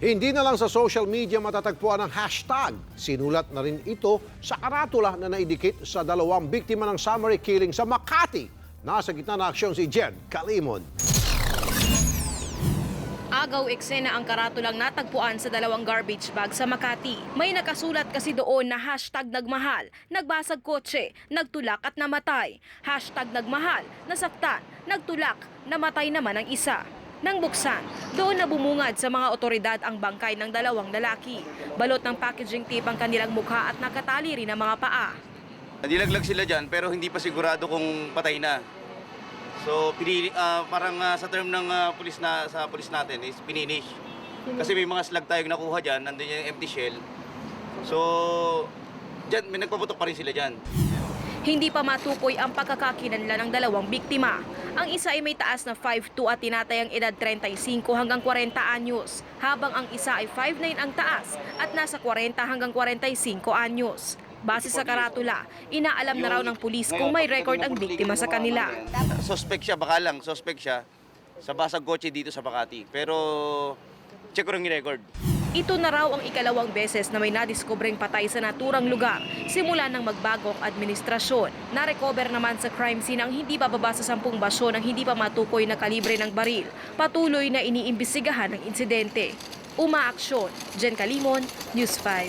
Hindi na lang sa social media matatagpuan ang hashtag. Sinulat na rin ito sa karatula na naidikit sa dalawang biktima ng summary killing sa Makati. Nasa gitna ng aksyon si Jen Kalimon. Agaw eksena ang karatulang natagpuan sa dalawang garbage bag sa Makati. May nakasulat kasi doon na hashtag nagmahal, nagbasag kotse, nagtulak at namatay. Hashtag nagmahal, nasaktan, nagtulak, namatay naman ang isa. Nang buksan, doon na bumungad sa mga otoridad ang bangkay ng dalawang lalaki. Balot ng packaging tape ang kanilang mukha at nakatali rin ang mga paa. Nilaglag sila dyan pero hindi pa sigurado kung patay na. So pinili, ah, parang ah, sa term ng ah, pulis na sa pulis natin is pininish. Kasi may mga slag tayong nakuha dyan, nandun yung empty shell. So dyan, may nagpaputok pa rin sila dyan. Hindi pa matukoy ang pagkakakinanla ng dalawang biktima. Ang isa ay may taas na 5'2 at tinatayang edad 35 hanggang 40 anyos, habang ang isa ay 5'9 ang taas at nasa 40 hanggang 45 anyos. Base sa karatula, inaalam na raw ng pulis kung may record ang biktima sa kanila. Suspect siya, baka lang, suspect siya sa basag kotse dito sa Makati. Pero check ko rin yung record. Ito na raw ang ikalawang beses na may nadiskubreng patay sa naturang lugar simula ng magbagong administrasyon. Na-recover naman sa crime scene ang hindi bababa sa sampung basyo ng hindi pa matukoy na kalibre ng baril. Patuloy na iniimbestigahan ang insidente. Umaaksyon, Jen Kalimon, News 5.